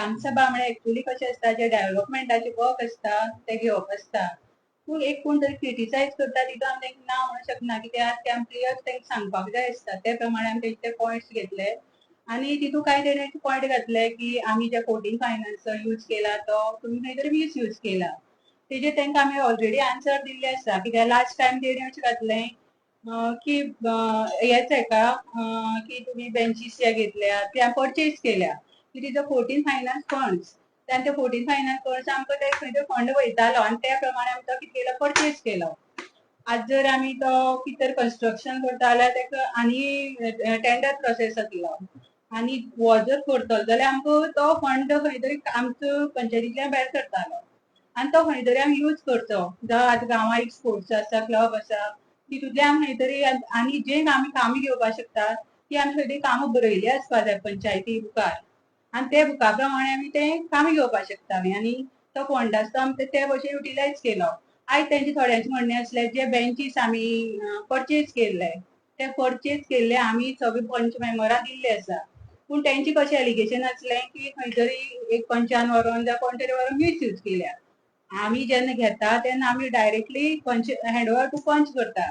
ग्रामसभा म्हळ्यार एक्चुअली कशें आसता जे डेव्हलपमेंटाचे वर्क आसता ते घेवप आसता पूण एक कोण तरी क्रिटिसायज करता तितून आमी तेंका ना म्हणूंक शकना कित्याक ते आमी क्लियर तेंकां सांगपाक जाय आसता ते प्रमाणे आमी तेंचे पॉयंट्स घेतले आणि तितून काय तेणे पॉयंट घातले की आम्ही जे फोर्टीन फायनान्स यूज केला तो तुमी खंय तरी मिस यूज केला तेजे तेंका आमी ऑलरेडी आन्सर दिल्ले आसा कित्याक लास्ट टायम तेणी अशें घातलें की हेच हेका की तुमी बेंचीस जे घेतल्या त्या परचेज केल्या. It is a fourteen finance funds त्यान ते फोर्टीन फायनान्स फंड्स आमकां ते खंय फंड वयतालो आनी त्या प्रमाणे आमी तो कितें केलो. परचेज केलो आज जर आमी तो कितें कंस्ट्रक्शन करता जाल्यार तेका आनी टेंडर प्रोसेस जातलो आनी हो जर करतलो जाल्यार आमकां तो फंड खंय तरी आमचो पंचायतींतल्यान भायर सरतालो आनी तो खंय तरी आमी यूज करचो जावं आतां गांवां एक स्पोर्ट्स आसा क्लब आसा तितूंतल्यान खंय तरी आनी जे आमी कामां घेवपाक शकता ती आमी खंय तरी कामां बरयली आसपा जाय पंचायती मुखार आनी ते बुका प्रमाणे आमी ते कामी घेवपाक शकता आमी आनी तो फंड आसा तो आमी ते भशेन युटिलायज केलो. आयज तेंचे थोड्यांचे म्हणणें आसलें जे बेंचीस आमी परचेज केल्ले ते परचेज केल्ले आमी सगळे पंच मेंबरां दिल्ले आसा पूण तेंचे कशें एलिगेशन आसलें की खंय तरी एक पंचान व्हरोन जावं कोण तरी व्हरोन मिसयूज केल्या. आमी जेन्ना घेता तेन्ना आमी डायरेक्टली पंच हँडओवर टू पंच करता.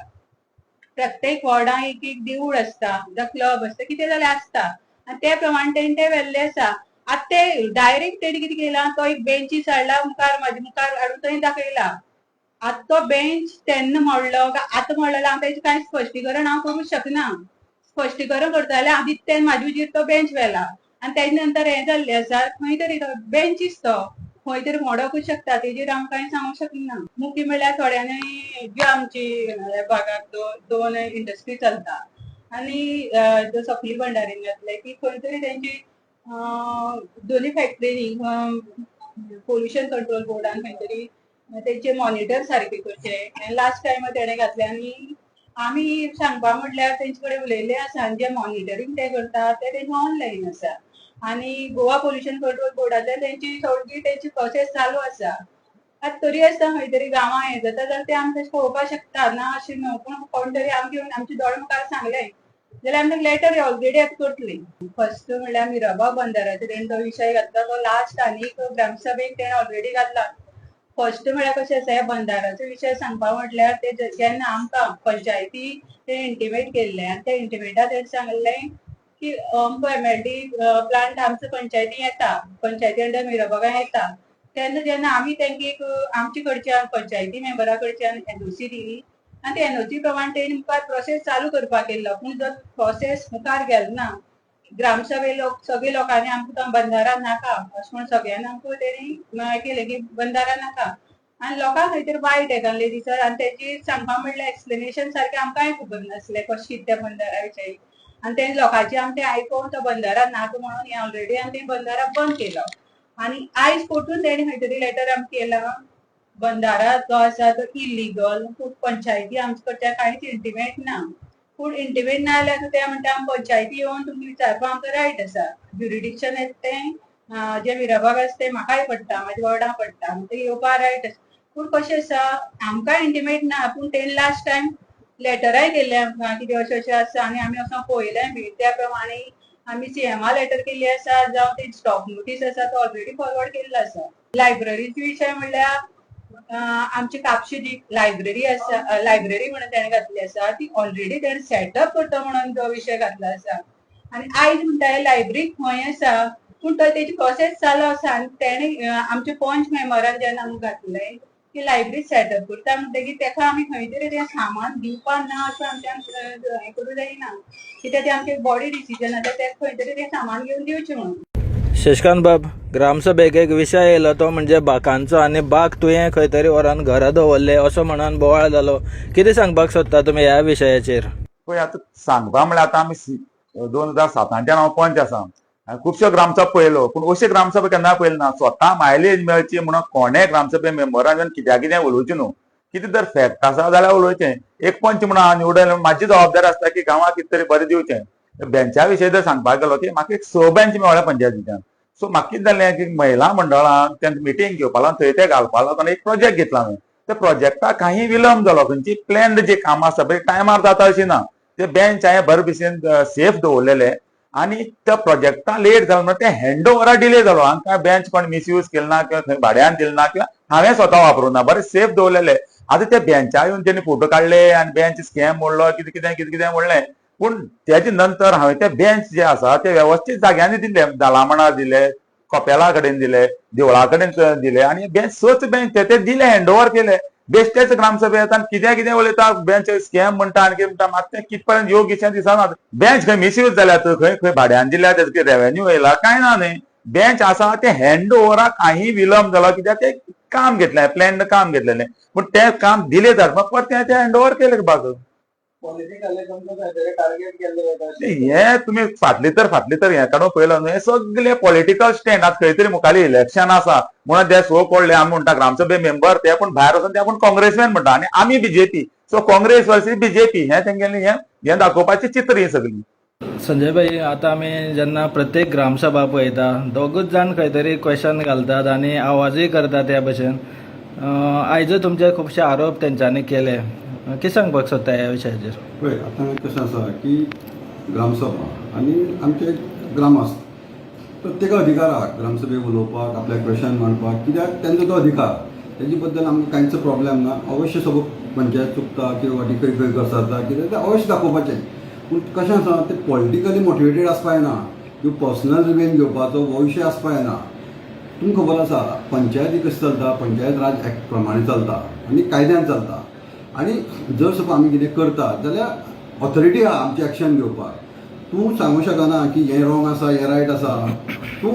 प्रत्येक वॉर्डां एक एक देवूळ आसता जावं क्लब आसता कितें जाल्यार आसता आनी ते प्रमाणे तेणी ते व्हेल्ले आसा. आतां ते डायरेक्ट तेणी कितें केला? तो एक बेंचीस हाडला मुखार म्हाजे मुखार हाडून थंय दाखयला. आतां तो बेंच तेन्ना मोडलो काय आतां मोडलो जाल्यार हांव तेजें कांय स्पश्टीकरण हांव करूंक शकना. स्पश्टीकरण करता जाल्यार ते दिता म्हाजे हुजीर तो बेंच व्हेला. आनी तेजे नंतर हें जाल्लें आसा खंय तरी तो बेंचीस तो. खंय तरी मोडोकूच शकता तेजेर हांव कांय सांगूंक शकना. मुख्य म्हणल्यार थोड्यांनी ज्यो आमची ह्या दोन इंडस्ट्री चलता. आनी जो सपली भंडारीन की खंय तरी तेंची दोन्ही फॅक्टरीनी पोल्युशन कंट्रोल बोर्डान खंय तरी तेंचे मॉनिटर सारखे करचे लास्ट टायम तेणे घातले आनी आमी सांगपा म्हटल्यार तेंचे कडेन उलयल्ले आसा आनी जे मॉनिटरींग ते करता ते तेंचे ऑनलायन आसा आनी गोवा पोल्युशन कंट्रोल बोर्डाचे तेंची सगळी तेंची प्रोसेस चालू आसा आतां तरी आसा खंय तरी गांवां हें जाता जाल्यार ते आमी तशें पळोवपाक शकता ना अशें न्हू पूण कोण तरी आमी येवन आमचे दोळे मुखार सांगलें जाल्यार आमी लेटर ऑलरेडी आतां करतली फर्स्ट म्हणल्यार मिराबा बंदाराचो तेणी तो विशय घातला. तो लास्ट आनीक ग्रामसभेक तेणे ऑलरेडी घातला. फर्स्ट म्हळ्यार कशें आसा ह्या बंदाराचो विशय सांगपा म्हटल्यार ते जेन्ना आमकां पंचायती ते इंटिमेट केल्ले आनी त्या इंटिमेटा तेणें सांगलें की अमको एमएलडी प्लांट आमचो पंचायती येता. पंचायती अंडर मिरबागा येता तेन्ना जेन्ना आमी तेंका एक आमचे कडच्यान पंचायती मेंबरा कडच्यान एनओसी दिली. आनी ते एनओसी प्रमाण तेणी मुखार प्रोसेस चालू करपाक केल्लो पूण जर प्रोसेस मुखार गेलो ना ग्रामसभे लोक सगळे लोकांनी आमकां बंधारा नाका. अशें म्हण सगळ्यांनी आमकां तेणी केलें की बंधारा नाका. आनी लोकांक खंय तरी वायट येतालें दिसत आनी तेजी सांगपा म्हणल्यार एक्सप्लेनेशन सारकें आमकांय खबर नासलें. कशें कितें त्या बंधारा विशयी आनी तेणी लोकांचे आमचे आयकून तो बंधारा नाका म्हणून हें ऑलरेडी आनी ते बंधारा बंद केलो. आनी आयज पोटून तेणी खंय तरी लेटर आमकां केला. बंदारा जो आसा तो इलिगल पूण पंचायती आमचे कडच्यान कांयच इंटिमेट ना पूण इंटिमेट ना जाल्यार ते म्हणटा आमी पंचायती येवन तुमकां विचारपाक आमकां रायट आसा ज्युरिडिक्शन येता. तें जे विराबाग आसा ते म्हाकाय पडटा म्हाज्या वॉर्डा पडटा ते येवपाक रायट आसा पूण कशें आसा आमकां इंटिमेट ना? पूण तेणी लास्ट टायम लेटराय केल्लें आमकां कितें अशें अशें आसा आनी आमी असो पळयलें बी त्या प्रमाणे आमी सीएमा लेटर केल्ली आसा जावं ती स्टॉक नोटीस आसा तो ऑलरेडी फॉरवर्ड केल्लो आसा लायब्ररीचो विशय म्हणल्यार आमची कापशी जी लायब्ररी आसा लायब्ररी म्हणून ताणें घातली आसा ती ऑलरेडी तेणे सेटअप करता म्हणून जो विशय घातलो आसा आनी आयज म्हणटा लायब्ररी खंय आसा पूण तो तेजी प्रोसेस चालू आसा आनी तेणे आमच्या आमचे पंच मेंबरान जेन्ना आमकां घातलें की लायब्ररी सेटअप करता म्हणटकीर तेका आमी खंय तरी तें सामान दिवपाक ना अशें आमच्यान हें करूं जायना कित्याक तें आमचें बॉडी डिसिजन आसा तेका खंय तरी तें सामान घेवन दिवचें म्हणून. शशिकांत बाब ग्रामसभेक एक विशय येयलो तो म्हणजे बाकांचो आनी बाग तुवें खंय तरी व्हरान घरा दवरले असो म्हणून बोवाळ जालो कितें सांगपाक सोदता तुमी ह्या विशयाचेर पळय आतां सांगपा म्हळ्यार आतां आमी दोन हजार सातांच्यान हांव पंच आसा खुबश्यो ग्रामसभा पळयलो पूण अश्यो ग्रामसभा केन्ना पळयल्यो ना? स्वता मायलेज मेळची म्हणून कोणे ग्रामसभे मेंबरान कित्याक कितें उलोवचें न्हू? कितें जर फॅक्ट आसा जाल्यार उलोवचें. एक पंच म्हणून हांव निवडून म्हाजी जबाबदारी आसता की गांवांत कितें तरी बरें दिवचें. बँचा विशयी जर सांगपाक गेलो की म्हाका एक स बेंच मेळ्ळ्या पंचायतीच्यान सो म्हाका कितें जालें की महिला मंडळान तेंका मिटींग घेवपा लागून थंय ते घालपा लागून एक प्रोजेक्ट घेतला हांवें त्या प्रोजेक्टाक काही विलंब जालो. खंयची प्लॅन जी कामां आसा पळय टायमार जाता अशी ना. ते बेंच हांवें बरे भशेन सेफ दवरलेले. आणि त्या प्रोजेक्टा लेट जालो म्हणून ते हँड ओव्हरा डिले जालो हांगा बेंच कोण मिसयूज केलो ना किंवा खंय भाड्यान दिलो ना किंवा हांवें स्वता वापरूं ना. बरें सेफ दवरलेले आतां त्या बेंचा येवन तेणी फोटो काडले आनी बेंच स्कॅम मोडलो कितें कितें कितें कितें म्हणलें पूण तेजे नंतर हांवें ते बेंच जे आसा ते वेवस्थीत जाग्यांनी दिले. दालामणा दिले कपेला कडेन दिले देवळा कडेन दिले. आनी बेंच सच बेंच ते ते दिले हँड ओव्हर केले. बेश्टेच ग्रामसभेतान आनी कितें कितें उलयता बेंच स्कॅम म्हणटा आनी कितें म्हणटा मात तें कितपर्यंत योग्य दिसना बेंच खंय मिसयूज जाल्यात खंय खंय भाड्यान दिल्या तेजो कितें रेवेन्यू येयला कांय ना न्ही. बेंच आसा ते हँड ओव्हराक काही विलंब जाला कित्याक ते काम घेतलें प्लॅन काम घेतलेलें पूण तें काम दिलें जाता परत तें हँड ओव्हर केलें बाजू हे तुम्ही फाटली तर फाटली तर हे काडून पळयलो न्हू. हे सगळे पॉलिटिकल स्टँड आतां खंय तरी मुखाली इलेक्शन आसा म्हणून ते सो कोडले आमी म्हणटा ग्रामसभे मेंबर ते पूण भायर वचून ते आपूण काँग्रेसमॅन म्हणटा आनी आमी BJP so Congress versus BJP हे तेंगेलें हे हे दाखोवपाची चित्र ही सगळी. संजय भाई आता आमी जेन्ना प्रत्येक ग्रामसभा पळयता दोगूच जाण खंय तरी क्वेश्चन घालतात आनी आवाजूय करतात त्या भशेन आयज तुमचे खुबशे आरोप तेंच्यांनी केले. कितें सांगपाक सोदता ह्या विशयाचेर पळय आतां कशें आसा की ग्रामसभा आनी आमचे ग्रामस्थ प्रत्येक अधिकाराक ग्रामसभेक उलोवपाक आपल्या क्वेश्चन मांडपाक कित्याक तेंचो तो अधिकार तेजे बद्दल आमकां कांयच प्रॉब्लेम ना अवश्य सगळो पंचायत चुकता किंवा वाटी खंय खंय घसरता कितें तें अवश्य दाखोवपाचें. पूण कशें आसा तें पॉलिटिकली मोटिवेटेड आसपा येना किंवा पर्सनल रिवेन घेवपाचो हो विशय आसपा येना तुमकां खबर आसा पंचायती कशी चलता पंचायत राज एक्ट प्रमाणे चलता आनी कायद्यान चलता. आनी जर सपोज आमी कितें करता जाल्यार ऑथॉरिटी आहा आमचें एक्शन घेवपाक. तूं सांगूं शकना की हें रॉंग आसा हें रायट आसा. तूं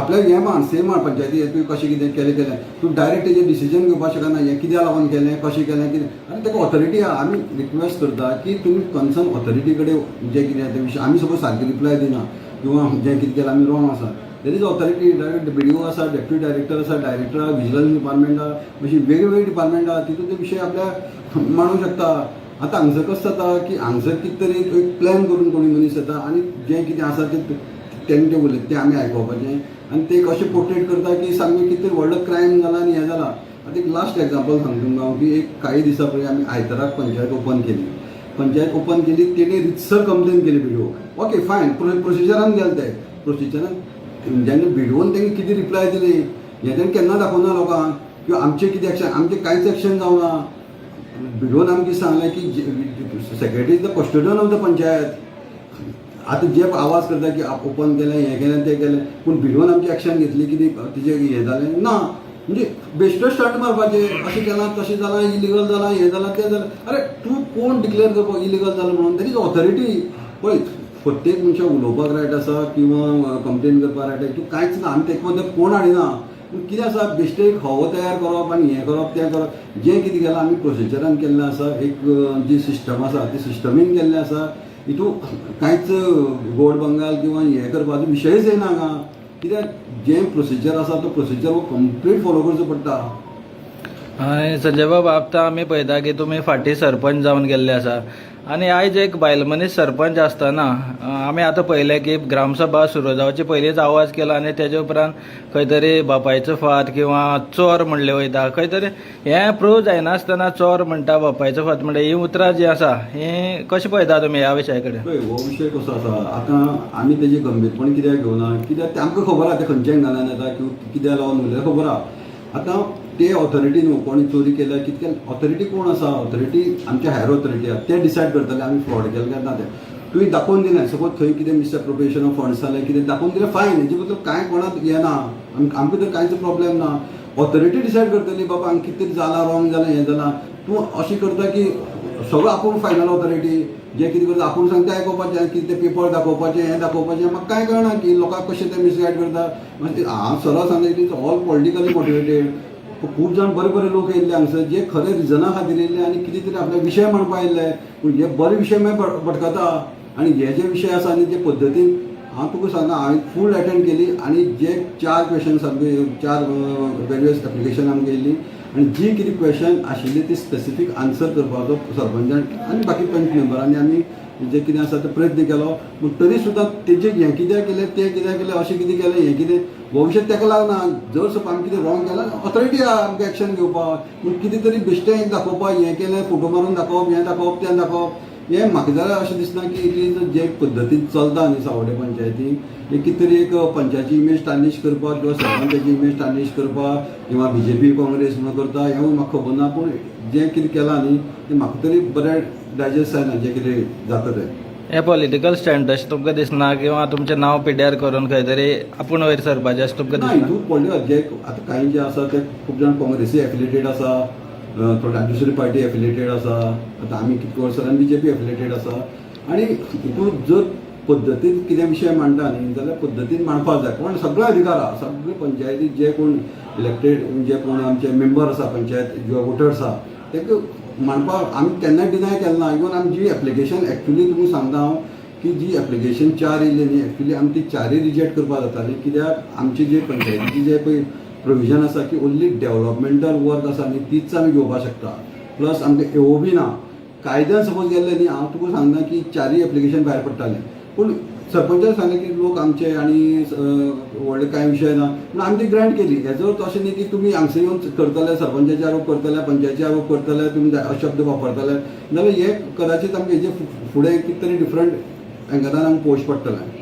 आपल्याक हें माण सेम माण पंचायती तुवें कशें कितें केलें केलें. तूं डायरेक्ट तेजें डिसिजन घेवपाक शकना हें कित्याक लागून केलें कशें केलें कितें. आनी ताका ऑथॉरिटी आहा आमी रिक्वेस्ट करता की तुमी कन्सर्न ऑथॉरिटी कडेन जें कितें ते विशय आमी सपोज सारकें रिप्लाय दिना किंवा जें कितें केलां आमी रॉंग आसा. There is authority direct B D O आसा डेप्युटी डायरेक्टर आसा डायरेक्टर आसा विजिलन्स डिपार्टमेंट आसा अशी वेगवेगळी डिपार्टमेंट आसा तितून ते विशय आपल्या मांडूंक शकता. आतां हांगसर कसं जाता की हांगसर कितें तरी एक प्लॅन करून कोणी मनीस येता आनी जें कितें आसा तें तेणें तें उलयता तें आमी आयकोपाचें आनी ते कशें पोर्ट्रेट करता की सामकें कितें तरी व्हडलो क्रायम जाला आनी हें जाला आतां एक लास्ट एग्जाम्पल सांगता तुमकां हांव की एक काही दिसा पयलीं आमी आयताराक पंचायत ओपन केली. पंचायत ओपन केली तेणी रितसर कंप्लेन केली बिडिओ ओके फायन प्रोसिजरान गेले ते प्रोसिजरान जेन्ना भिडवून त्यांनी कितें रिप्लाय दिली? हें केन्ना दाखोवना लोकांक किंवा आमचें कितें एक्शन आमचें कांयच एक्शन जावना भिडवून आमकां सांगलें की secretary is the custodian of the panchayat. आतां जे आवाज करता की ओपन केलें हें केलें तें केलें पूण भिडवून आमची एक्शन घेतली कितें तिजें हें जालें ना. म्हणजे बेश्टो स्टार्ट मारपाचें अशें केलां तशें जालां इलिगल जालां हें जालां तें जालां अरे तूं कोण डिक्लेअर करपाक इलिगल जालां म्हणून. दॅट इज ऑथॉरिटी पळय प्रत्येक मनशाक उलोवपाक रायट आसा किंवा कंप्लेन करपाक रायट आसा तूं कांयच ना आमी तेका बद्दल कोण हाडिना पूण कितें आसा बेश्टे एक हवो तयार करप आनी हें करप तें करप जें कितें केलां आमी प्रोसिजरान केल्लें आसा एक जी सिस्टम आसा ती सिस्टमीन केल्लें आसा हितून कांयच गोड बंगाल किंवा हें करपाचो विशयच येना हांगा कित्याक जें प्रोसिजर आसा तो प्रोसिजर हो कंप्लीट फॉलो करचो पडटा संजय बाब आतां आमी पळयता की तुमी फाटीं सरपंच जावन गेल्ले आसा आनी आयज एक बायल मनीस सरपंच आसतना आमी आतां पळयलें की ग्रामसभा सुरू जावचे पयलींच आवाज केला आनी तेजे उपरांत खंय तरी बापायचो फात किंवा चोर म्हणले वयता खंय तरी हें प्रूव जायनासतना चोर म्हणटा बापायचो फात म्हणटा ही उतरां जी आसा ही कशें पळयता तुमी ह्या विशया कडेन पळय हो विशय कसो आसा आतां आमी तेजी गंभीरपण कित्याक घेवना कित्याक तांकां आमकां खबर आहा ते खंयच्याय येता किंवा कित्याक लागून उलयता खबर आहा. आतां ते ऑथॉरिटी न्हू कोणी चोरी केल्या कितके ऑथॉरिटी कोण आसा ऑथॉरिटी आमचे हायर ऑथॉरिटी आसा ते डिसायड करतले आमी फ्रॉड केले काय ना ते. तुवें दाखोवन दिलें. सपोज थंय कितें मिसअप्रोप्रिएशन ऑफ फंड्स जालें कितें दाखोवन दिलें फायन हेजे बद्दल कांय कोणाक हें ना? आमकां तर कांयच प्रॉब्लेम ना. ऑथॉरिटी डिसायड करतली बाबा हांगा कितें जालां रॉंग जालां हें जालां तूं अशें करता की सगळो आपूण फायनल ऑथॉरिटी जें कितें करता आपूण सांगता आयकोपाचें कितें तें पेपर दाखोवपाचें हें दाखोवपाचें. म्हाका कांय कळना की लोकांक कशें तें मिसगायड करता मागीर हांव सरळ सांगता it is all politically motivated खूब जाण बरे बरे लोक येयल्ले हांगसर जे खरे रिजना खातीर येयल्ले आनी कितें तरी आपले विशय म्हणपा येयल्ले पूण हे बरे विशय मागीर भटकता. आनी हे जे विशय आसा न्ही जे पद्दतीन हांव तुका सांगता हांवें फूल अटेंड केली आनी जे चार क्वेश्चन आमगे चार वेरियस एप्लिकेशन आमकां येयली आनी जी कितें क्वेश्चन आशिल्ली ती स्पेसिफीक आन्सर करपाचो सरपंचान आनी बाकी पंच मेंबरांनी आमी जे कितें आसा ते प्रयत्न केलो. पूण तरी सुद्दां तेजें हें कितें केलें तें कितें केलें अशें कितें केलें हें कितें? भविश्यात तेका लागना जर सप आमी कितें रॉंग केलां ऑथॉरिटी आहा आमकां एक्शन घेवपाक पूण कितें तरी बेश्टें दाखोवपाक हें केलें फोटो मारून दाखोवप हें दाखोवप तें दाखोवप हे म्हाका जाल्यार अशें दिसना की जे पद्दतीन चलता न्ही सावड्डे पंचायती एक कितें तरी एक पंचायती इमेज टार्निश करपाक किंवा सरपंचाची इमेज टार्निश करपाक किंवा बी जे पी काँग्रेस म्हणून करता हें म्हाका खबर ना. पूण जें कितें केलां न्ही तें म्हाका तरी बरें डायजेस्ट जायना जें कितें जाता तें हे पॉलिटिकल स्टँड अशें तुमकां दिसना किंवा तुमचें नांव पिड्ड्यार करून खंय तरी आपूण वयर सरपाचें अशें तुमकां दिसना? हितून पडले जे आता काही जे आसा ते खूप जाण काँग्रेसी एफिलेटेड आसा. थोड्या दुसरी पार्टी एफिलेटेड आसा आता आमी कितको वर्सांनी बी जे पी एफिलेटेड आसा आणि हितून जर पद्दतीन कितें विशय मांडटा न्ही जाल्यार पद्दतीन मांडपाक जाय. कोण? सगळे अधिकार आहा सगळे पंचायतीत जे कोण इलेक्टेड जे कोण आमचे मेंबर आसा पंचायत किंवा वोटर्स आहा तेका मांडपाक आमी केन्ना डिनाय केलें ना इवन आमी जी एप्लिकेशन एक्चुली तुमी सांगता हांव की जी एप्लिकेशन चार येयली न्ही एक्चुली आमी ती चारय रिजेक्ट करपाक जाताली. कित्याक? आमची जी पंचायतीची जे पळय प्रोविजन आसा की ओन्ली डेव्हलपमेंटल वर्क आसा न्ही तीच आमी घेवपाक शकता. प्लस आमकां एओ बी ना कायद्यान सपोज गेल्ले न्ही हांव तुका सांगना की चारय एप्लिकेशन भायर पडटालें पूण सरपंचान सांगलें की लोक आमचे आनी व्हडले कांय विशय ना पूण आमी ती ग्रांट केली. हेजो अर्थ अशें न्ही की तुमी हांगसर येवन करतले सरपंचाचे आरोप करतले पंचायतीचे आरोप करतले तुमी अशब्द वापरतले. जाल्यार हे कदाचित आमकां हेजे फुडें कितें तरी डिफरंट एंगलान आमकां पोवचें पडटलें